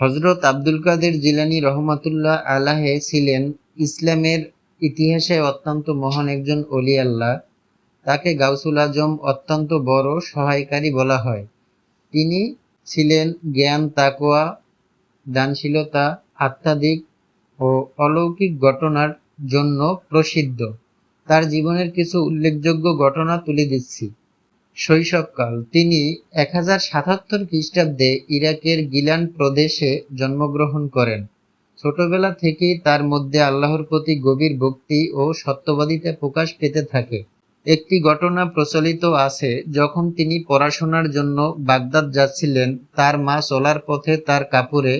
হজরত আব্দুল কাদের জিলানি রহমাতুল্লাহ আলাহে ছিলেন ইসলামের ইতিহাসে অত্যন্ত মহান একজন অলি আল্লাহ। তাকে গাউসুল আজম অত্যন্ত বড় সহায়কারী বলা হয়। তিনি ছিলেন জ্ঞান তাকোয়া দানশীলতা আত্মাদিক ও অলৌকিক ঘটনার জন্য প্রসিদ্ধ। তার জীবনের কিছু উল্লেখযোগ্য ঘটনা তুলে দিচ্ছি। শৈশবকাল। তিনি এক হাজার সাতাত্তর খ্রিস্টাব্দে ইরাকের গিলান প্রদেশে জন্মগ্রহণ করেন। ছোটবেলা থেকেই তার মধ্যে আল্লাহর প্রতি গভীর ভক্তি ও সত্যবাদিতা প্রকাশ পেতে থাকে। একটি ঘটনা প্রচলিত আছে, যখন তিনি পড়াশোনার জন্য বাগদাদ যাচ্ছিলেন। তার মা চলার পথে তার কাপড়ে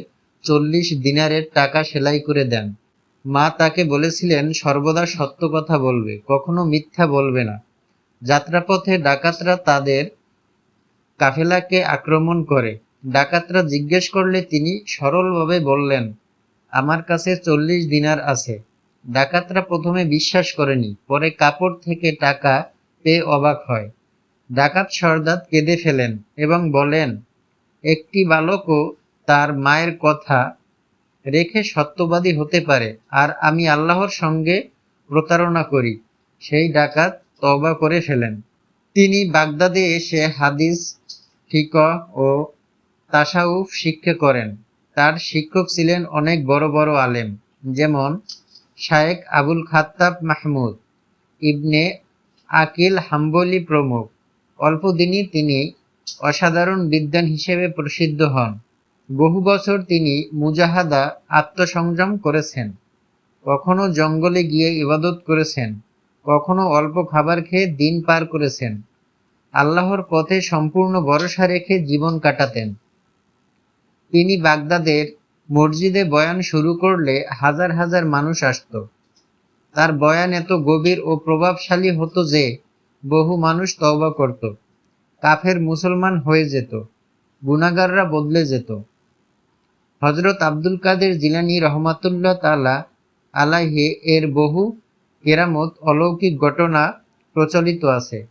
চল্লিশ দিনারের টাকা সেলাই করে দেন। মা তাকে বলেছিলেন, সর্বদা সত্য কথা বলবে, কখনো মিথ্যা বলবে না। যাত্রাপথে ডাকাতরা তাদের কাফেলাকে আক্রমণ করে। ডাকাতরা জিজ্ঞেস করলে তিনি সরলভাবে বললেন, আমার কাছে চল্লিশ দিনার আছে ডাকাতরা প্রথমে বিশ্বাস করেনি, পরে কাপড় থেকে টাকা পেয়ে অবাক হয়। ডাকাত সর্দার কেঁদে ফেলেন এবং বলেন, একটি বালকও তার মায়ের কথা রেখে সত্যবাদী হতে পারে, আর আমি আল্লাহর সঙ্গে প্রতারণা করি সেই ডাকাত তওবা করে ফেলেন। তিনি বাগদাদে এসে হাদিস ফিক ও তাসাউফ শিক্ষা করেন। তার শিক্ষক ছিলেন অনেক বড় বড় আলেম, যেমন শায়েক আবুল খাত্তাব মাহমুদ, ইবনে আকিল হাম্বলি প্রমুখ। অল্পদিনই তিনি অসাধারণ বিদ্বান হিসেবে প্রসিদ্ধ হন। বহু বছর তিনি মুজাহাদা আত্মসংযম করেছেন, কখনো জঙ্গলে গিয়ে ইবাদত করেছেন। কখনো অল্প খাবার খেয়ে দিন পার করেছেন। আল্লাহর পথে সম্পূর্ণ ভরসা রেখে জীবন কাটাতেন। তিনি বাগদাদের মসজিদে বয়ান শুরু করলে হাজার হাজার মানুষ আসত। তার বয়ান এত গভীর ও প্রভাবশালী হতো যে বহু মানুষ তওবা করত। কাফের মুসলমান হয়ে যেত গুনাগাররা বদলে যেত। হজরত আব্দুল কাদের জিলানি রহমাতুল্লাহ তালা আলাহে এর বহু কেরামত অলৌকিক ঘটনা প্রচলিত আছে।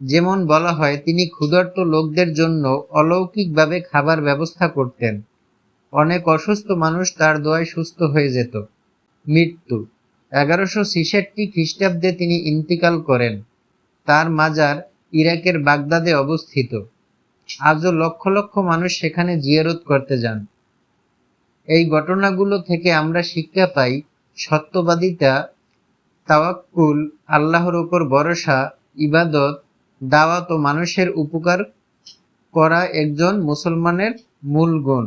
যেমন বলা হয়, তিনি ক্ষুধার্ত লোকদের জন্য অলৌকিকভাবে খাবার ব্যবস্থা করতেন। অনেক অসুস্থ মানুষ তার দোয়ায় সুস্থ হয়ে যেত। মৃত্যু। এগারোশো ছিষট্টি খ্রিস্টাব্দে তিনি ইন্তিকাল করেন। তার মাজার ইরাকের বাগদাদে অবস্থিত। আজও লক্ষ লক্ষ মানুষ সেখানে জিয়ারত করতে যান। এই ঘটনাগুলো থেকে আমরা শিক্ষা পাই, সত্যবাদিতা তাওয়াক্কুল আল্লাহর উপর ভরসা ইবাদত দাওয়াত ও মানুষের উপকার করা একজন মুসলমানের মূল গুণ।